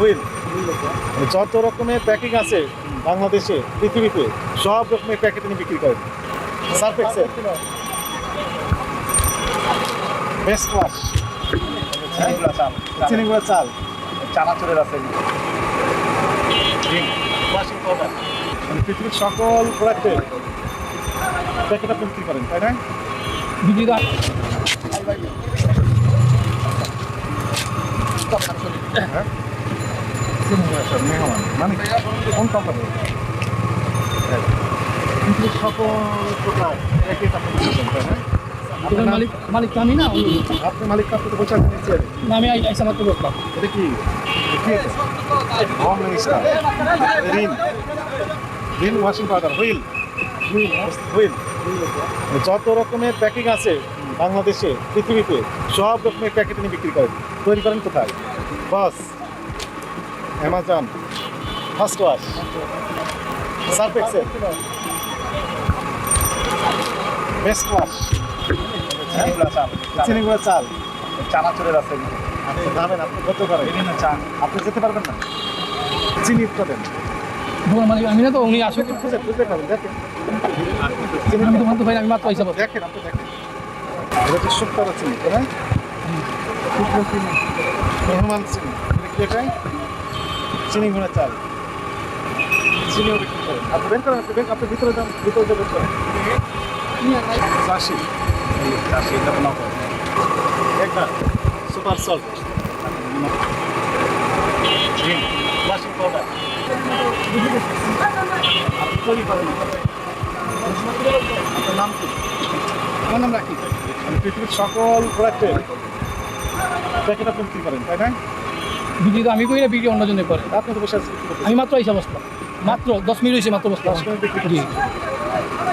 Wheel যত রকমের packing আছে বাংলাদেশে পৃথিবীতে সব রকমের প্যাকেট তিনি বিক্রি করেন। সার্ফ এক্সেল বেস্ট ওয়াশ চিনিগুলো চাল। চানাচুরের আছে। মানে পৃথিবীর সকল প্রোডাক্টের প্যাকেট আপনি বিক্রি করেন তাই না? হ্যাঁ? কোন কোম্পানি আপনার মালিক মালিক না অন্য লোক। আপনি মালিক তো না, আমি আইসা কি ওয়াশিং হুইল হুইল যত রকমের প্যাকিং আছে বাংলাদেশে পৃথিবীতে সব রকমের প্যাকেট নিয়ে বিক্রি করেন তৈরি করেন কোথায় boss Amazon first wash surf excel best wash চিনিগুলো চাল চাল. চানাচুরের আছে। আপনি যাবেন আপনি কত করেন চা। আপনি যেতে পারবেন না? চিনি উৎপাদন আমি না তো উনি আসুক। খুঁজে খুঁজে পাবেন দেখেন। আমি তো পারি আমি মাত্র বললাম দেখেন আপনি দেখেন। এটা তো শুক্তারা চিনি তাই না? শুক্র চিনি। চিনি। এটা চিনি ঘোড়া চাল। চিনিও বিক্রি করেন আপনি বের করেন আপনি বের আপনি ভিতরে দাম ভিতরে দিয়ে করেন চাষি। চাষি এটা কোনো একটা সুপার সল্ট। ওয়াশিং পাউডার তৈরি করেন। আপনার নাম কি? আমার নাম রাখি মানে পৃথিবীর সকল প্রোডাক্টের প্যাকেট আপনি বিক্রি করেন তাই না? বিক্রি তো আমি করি না বিক্রি অন্যজনে করে। আপনি তো বসে আমি মাত্র আইসা বসলাম। মাত্র দশ মিনিট হয়েছে মাত্র বসলাম। জি।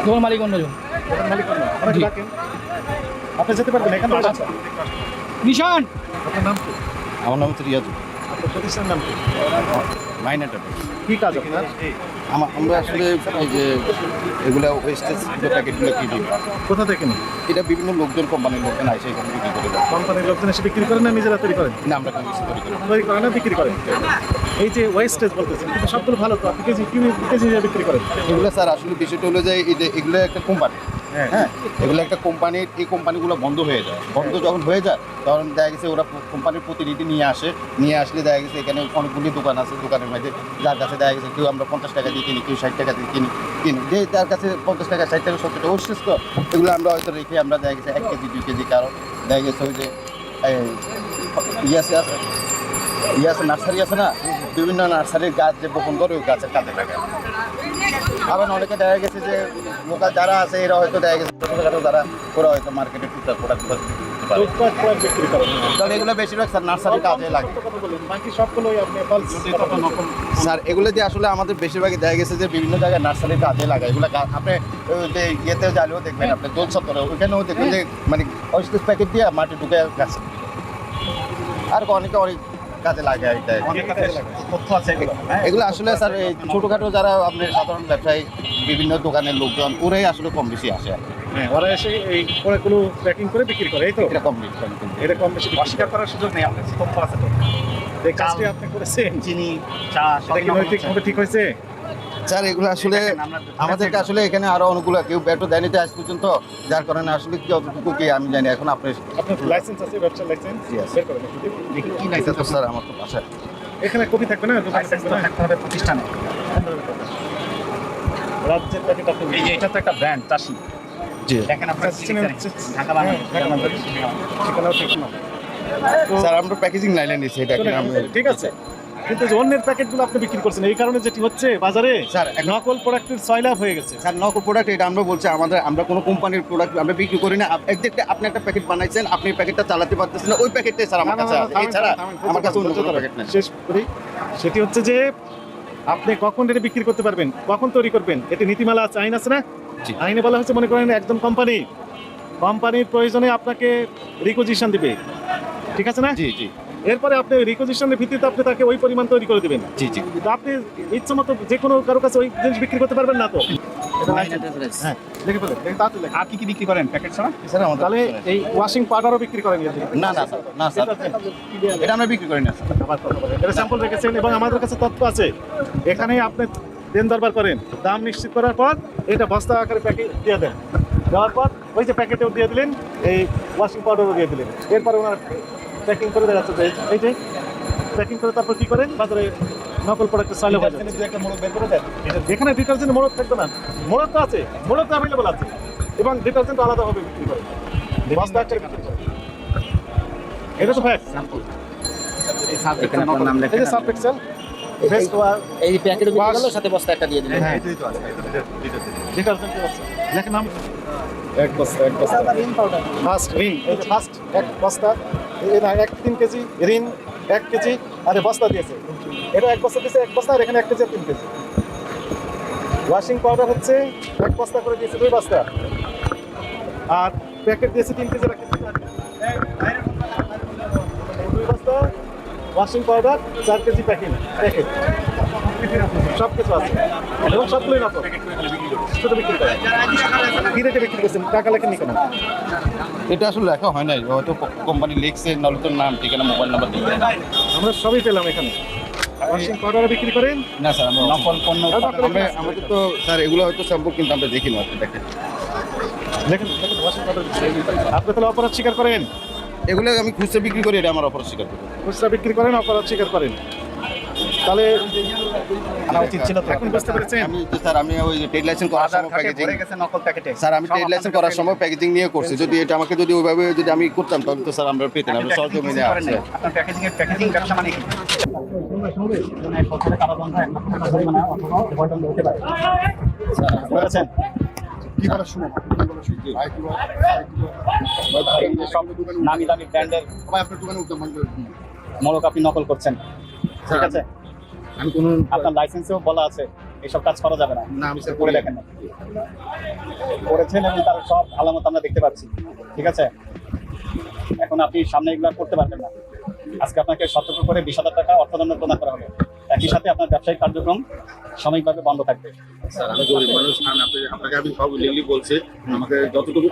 দোকান মালিক অন্যজন। আপনি যেতে পারবেন এখান নিশান! আপনার নাম আমার নাম হচ্ছে রিয়াজু। আপনার প্রতিষ্ঠানের নাম কি? মাইনাটা কি কাজ আপনার? আমার আমরা আসলে এই যে এগুলো ওয়েস্টেজ প্যাকেটগুলো কি দিই কোথা থেকে নিন এটা বিভিন্ন লোকজন কোম্পানির লোকজন আসে এখানে বিক্রি করে। কোম্পানির লোকজন এসে বিক্রি করেন না নিজেরা তৈরি করেন না আমরা কোনো তৈরি করি না। তৈরি করেন না বিক্রি করেন এই যে ওয়েস্টেজ বলতেছেন কিন্তু সবগুলো ভালো তো আপনি কেজি কেজি বিক্রি করেন। এগুলো স্যার আসলে বিষয়টা হলো যে যে এগুলো একটা কোম্পানি হ্যাঁ। হ্যাঁ। এগুলো একটা কোম্পানির এই কোম্পানিগুলো বন্ধ হয়ে যায়। বন্ধ যখন হয়ে যায় তখন দেখা গেছে ওরা কোম্পানির প্রতিনিধি নিয়ে আসে। নিয়ে আসলে দেখা গেছে এখানে অনেকগুলি দোকান আছে দোকানের মধ্যে। যার কাছে দেখা গেছে কেউ আমরা পঞ্চাশ টাকা দিয়ে কিনি কেউ ষাট টাকা দিয়ে কিনি কিনি। যে তার কাছে পঞ্চাশ টাকা ষাট টাকা সত্তর টাকা তো এগুলো আমরা হয়তো রেখে আমরা দেখা গেছে এক কেজি দুই কেজি কারণ দেখা গেছে ওই যে এই, ইয়ে আছে ইয়ে আছে নার্সারি আছে না? বিভিন্ন নার্সারির গাছ যে বপন করে ওই গাছের কাজে লাগায়। আবার অনেকে দেখা গেছে যে লোকাল যারা আছে এরা হয়তো দেখা গেছে ছোটোখাটো যারা ওরা হয়তো মার্কেটে টুকটাক প্রোডাক্ট করে। তাহলে এগুলো বেশিরভাগ স্যার কাজে লাগে। বাকি সবগুলোই আপনি। স্যার এগুলো যে আসলে আমাদের বেশিরভাগই দেখা গেছে যে বিভিন্ন জায়গায় কাজে লাগায় এগুলো আপনি ওই যে ইয়েতে জালেও দেখবেন আপনি দোল সত্তরে ওইখানেও দেখবেন যে মানে প্যাকেট দিয়ে মাটি ঢুকে গাছ। আর অনেকে অনেক কাজে লাগে এটা। তথ্য আছে এগুলো। হ্যাঁ আসলে স্যার এই ছোটোখাটো যারা আপনি সাধারণ ব্যবসায়ী বিভিন্ন দোকানের লোকজন ওরাই আসলে কম বেশি আসে হ্যাঁ ওরা এসে এই প্রোডাক্টগুলো প্যাকিং করে বিক্রি করে এই তো? এটা কম বেশি এটা কম বেশি অস্বীকার করার সুযোগ নেই আপনার। তথ্য আছে তো। এই কাজটি আপনি করেছেন? চিনি চা সব ঠিক হয়েছে? স্যার এগুলো আসলে আমাদেরকে আসলে এখানে আরও অনুকূল কেউ ব্যাটও দেয়নি তো আজ পর্যন্ত যার কারণে আসলে কি অতটুকু কি আমি জানি এখন আপনি আপনার লাইসেন্স আছে ব্যবসার লাইসেন্স কি লাইসেন্স স্যার আমার তো বাসায় এখানে কপি থাকবে না? লাইসেন্স থাকতে হবে প্রতিষ্ঠানে। রাজ্যের প্যাকেট আপনি এই যে এটা তো একটা ব্র্যান্ড চাষি। জি। দেখেন আপনার ঢাকা বানানো ঢাকা ঠিক না। স্যার আমরা প্যাকেজিং লাইনে নিচ্ছি এটা ঠিক আছে। কিন্তু যে অন্যের প্যাকেটগুলো আপনি বিক্রি করছেন এই কারণে যেটি হচ্ছে বাজারে স্যার নকল প্রোডাক্টের সয়লাভ হয়ে গেছে। স্যার নকল প্রোডাক্ট এটা আমরা বলছি আমাদের আমরা কোনো কোম্পানির প্রোডাক্ট আমরা বিক্রি করি না। একদিকে আপনি একটা প্যাকেট বানাইছেন আপনি প্যাকেটটা চালাতে পারতেছেন না ওই প্যাকেটটাই স্যার আমার কাছে এছাড়া আমার কাছে অন্য কোনো প্যাকেট নেই। শেষ করি। সেটি হচ্ছে যে আপনি কখন এটা বিক্রি করতে পারবেন কখন তৈরি করবেন এটি নীতিমালা আছে আইন আছে না? জি। আইনে বলা হচ্ছে মনে করেন একজন কোম্পানি কোম্পানির প্রয়োজনে আপনাকে রিকোজিশন দিবে। ঠিক আছে না? জি জি। এরপরে আপনি রিকোজিশনের ভিত্তিতে আপনি তাকে ওই পরিমাণ তৈরি করে দেবেন। জি জি। আপনি ইচ্ছা মতো যে কোনো কারও কাছে ওই জিনিস বিক্রি করতে পারবেন না তো? হ্যাঁ লিখে ফেলেন লিখে তাড়াতাড়ি লেখেন। আর কি কি বিক্রি করেন? প্যাকেট ছাড়া? স্যার আমাদের তাহলে এই ওয়াশিং পাউডারও বিক্রি করেন না না না স্যার। এটা আমরা বিক্রি করি না এটা স্যাম্পল রেখেছেন এবং আমাদের কাছে তথ্য আছে। এখানেই আপনি দেন দরবার করেন। দাম নিশ্চিত করার পর এটা বস্তা আকারে প্যাকেট দিয়ে দেন। দেওয়ার পর ওই যে প্যাকেটেও দিয়ে দিলেন এই ওয়াশিং পাউডারও দিয়ে দিলেন। এরপরে ওনার প্যাকিং করে দেখাচ্ছে যে এই যে প্যাকিং করে তারপর কি করেন? বাজারে নকল প্রোডাক্টের সাইলে হয়ে যাচ্ছে। একটা মোড়ক বের করে দেন। এখানে ডিটারজেন্ট মোড়ক থাকবে না। মোড়ক তো আছে মোড়ক তো অ্যাভেলেবল আছে। এবং ডিটারজেন্ট আলাদাভাবে বিক্রি করে। বস্তা আকারে বিক্রি করে। এটা তো ফ্যাক্ট এই যে ফেস ওয়াশ এই প্যাকেট বিক্রি করল সাথে বস্তা একটা দিয়ে দিলেন। হ্যাঁ। ডিটারজেন্ট আছে লেখা নাম। এক বস্তা এক বস্তা। ফার্স্ট রিন এই ফার্স্ট এক বস্তা। এক তিন কেজি রিন এক কেজি, আর বস্তা দিয়েছে। এটা এক বস্তা দিয়েছে, এক বস্তা, আর এখানে এক কেজি আর তিন কেজি। ওয়াশিং পাউডার হচ্ছে, এক বস্তা করে দিয়েছে, দুই বস্তা। আর প্যাকেট দিয়েছে তিন কেজি, আর। দুই বস্তা ওয়াশিং পাউডার চার কেজি প্যাকিং প্যাকেট সব কিছু আছে। এবং সবগুলোই নকল শুধু বিক্রি করে। কি রেটে বিক্রি করছেন? টাকা লেখেননি কেন? এটা আসলে লেখা হয় নাই। হয়তো কোম্পানি লিখছে তোর নাম ঠিকানা মোবাইল নাম্বার দিয়ে। আমরা সবই পেলাম এখানে। পাউডার বিক্রি করেন? না স্যার আমরা নকল পণ্য আমরা আমাদের তো স্যার এগুলো হয়তো স্যাম্পল কিন্তু আমরা দেখি না দেখেন। আপনি তাহলে অপরাধ স্বীকার করেন? এগুলো আমি খুচরা বিক্রি করি এটা আমার অপরাধ স্বীকার করি। খুচরা বিক্রি করেন অপরাধ স্বীকার করেন। তাহলে আনা উচিত ছিল তো। এখন বুঝতে পেরেছেন? আমি তো স্যার আমি ওই ট্রেড লাইসেন্স করার সময় প্যাকেজিং নকল প্যাকেটে। স্যার আমি ট্রেড লাইসেন্স করার সময় প্যাকেজিং নিয়ে করছি। যদি এটা আমাকে যদি ওইভাবে যদি আমি করতাম তাহলে তো স্যার আমরা পেতেন আমরা আপনি সরজমিনে প্যাকেজিং করেন আসছে আপনার প্যাকেজিং এর প্যাকেজিং ব্যবসা মানে কি? নামি দামি ব্র্যান্ডের মোড়ক আপনি নকল করছেন। ঠিক আছে? আমি কোনো আপনার লাইসেন্সেও বলা আছে এসব কাজ করা যাবে না। না আমি স্যার করে দেখেন না। করেছেন এবং তার সব আলামত আমরা দেখতে পাচ্ছি ঠিক আছে? এখন আপনি সামনে এগুলো করতে পারবেন না। আজকে আপনাকে সতর্ক করে বিশ হাজার টাকা অর্থদণ্ড প্রদান করা হবে। একই সাথে আপনার ব্যবসায়িক কার্যক্রম সাময়িকভাবে বন্ধ থাকবে। স্যার আমি গরিব মানুষ আপনাকে আমি সব লিখলি বলছি আমাকে যতটুকু